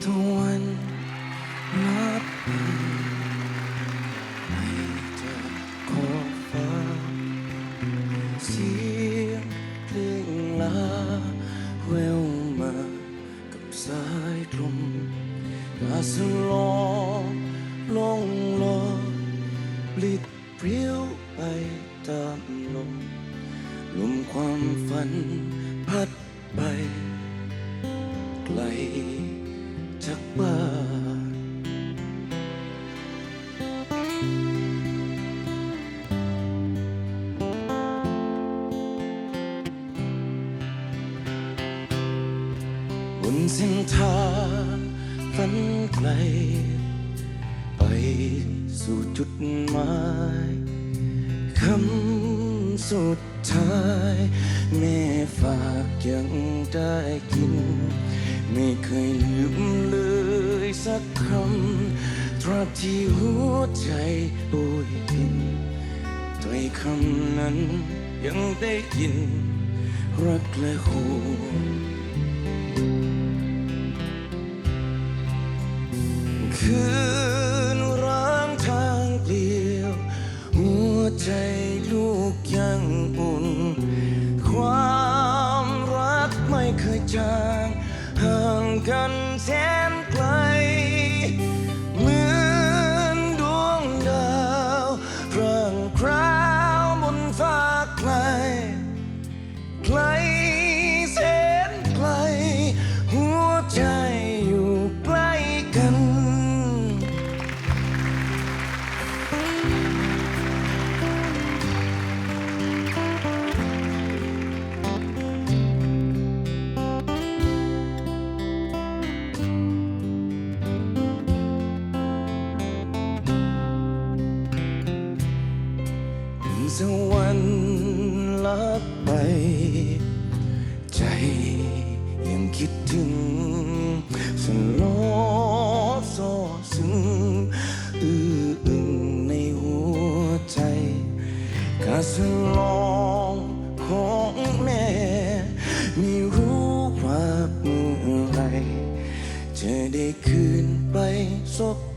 the one not me ไม่จะขอฟ้าเสียงเพลงลาแววมากับสายลมมาสลองลงลอยปลิดปลี่วไปตามลมลมความฝันพัดไปไกล จากบานบนเส้นทางฝันไกล ไปสู่จุดหมายคำสุดท้าย แม่ฝากยังได้กิน ไม่เคยลืม กคำตราบที่หัวใจโบยพินถ้อยคำนั้นยังได้ยิน รักและห่วงคือ ถึงสวรรค์ลับไป ใจยังคิดถึงสลอซอซึ้งอื้ออึงในหัวใจกาสลองของแม่ ไม่รู้ว่าเมื่อไรจะได้คืนไปซบ